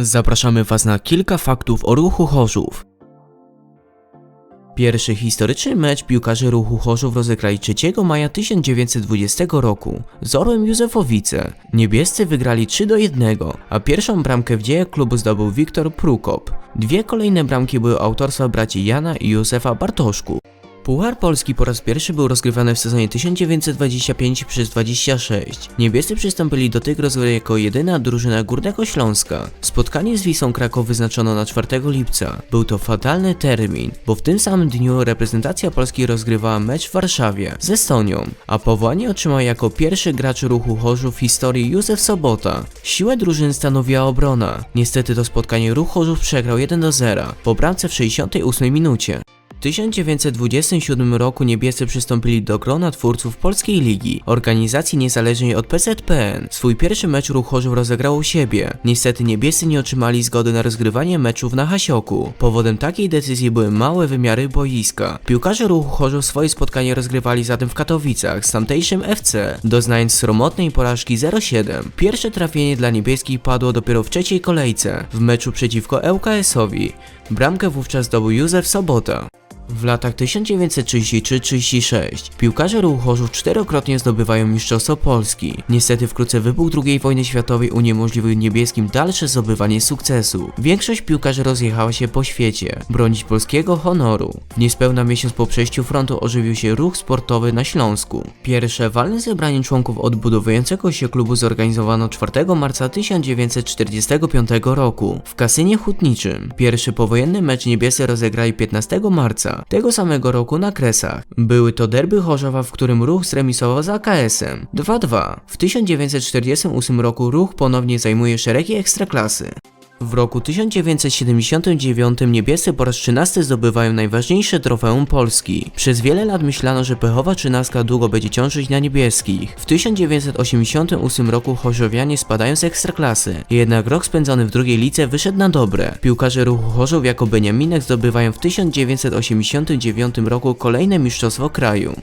Zapraszamy Was na kilka faktów o ruchu Chorzów. Pierwszy historyczny mecz piłkarzy ruchu Chorzów rozegrali 3 maja 1920 roku z Orłem Józefowice. Niebiescy wygrali 3 do 1, a pierwszą bramkę w dziejach klubu zdobył Wiktor Prukop. Dwie kolejne bramki były autorstwa braci Jana i Józefa Bartoszku. Puchar Polski po raz pierwszy był rozgrywany w sezonie 1925 przez 26. Niebiescy przystąpili do tych rozgrywek jako jedyna drużyna Górnego Śląska. Spotkanie z Wisą Kraków wyznaczono na 4 lipca. Był to fatalny termin, bo w tym samym dniu reprezentacja Polski rozgrywała mecz w Warszawie z Estonią, a powołanie otrzymał jako pierwszy gracz ruchu Chorzów w historii Józef Sobota. Siłę drużyny stanowiła obrona. Niestety to spotkanie ruch Chorzów przegrał 1 do 0 po bramce w 68 minucie. W 1927 roku niebiescy przystąpili do grona twórców Polskiej Ligi, organizacji niezależnej od PZPN. Swój pierwszy mecz ruch rozegrał u siebie. Niestety niebiescy nie otrzymali zgody na rozgrywanie meczów na Hasioku. Powodem takiej decyzji były małe wymiary boiska. Piłkarze ruchu swoje spotkanie rozgrywali zatem w Katowicach z tamtejszym FC, doznając sromotnej porażki 0-7. Pierwsze trafienie dla niebieskich padło dopiero w trzeciej kolejce, w meczu przeciwko ŁKS-owi. Bramkę wówczas zdobył Józef Sobota. W latach 1933-36 piłkarze ruchu czterokrotnie zdobywają Mistrzostwo Polski. Niestety wkrótce wybuch II wojny światowej uniemożliwił niebieskim dalsze zdobywanie sukcesu. Większość piłkarzy rozjechała się po świecie, bronić polskiego honoru. Niespełna miesiąc po przejściu frontu ożywił się ruch sportowy na Śląsku. Pierwsze walne zebranie członków odbudowującego się klubu zorganizowano 4 marca 1945 roku w kasynie hutniczym. Pierwszy powojenny mecz niebiescy rozegrali 15 marca tego samego roku na Kresach. Były to derby Chorzowa, w którym ruch zremisował z AKS-em 2-2. W 1948 roku ruch ponownie zajmuje szeregi ekstraklasy. W roku 1979 niebiescy po raz 13 zdobywają najważniejsze trofeum Polski. Przez wiele lat myślano, że pechowa trzynastka długo będzie ciążyć na niebieskich. W 1988 roku Chorzowianie spadają z ekstraklasy, jednak rok spędzony w drugiej lice wyszedł na dobre. Piłkarze ruchu Chorzów jako Beniaminek zdobywają w 1989 roku kolejne mistrzostwo kraju.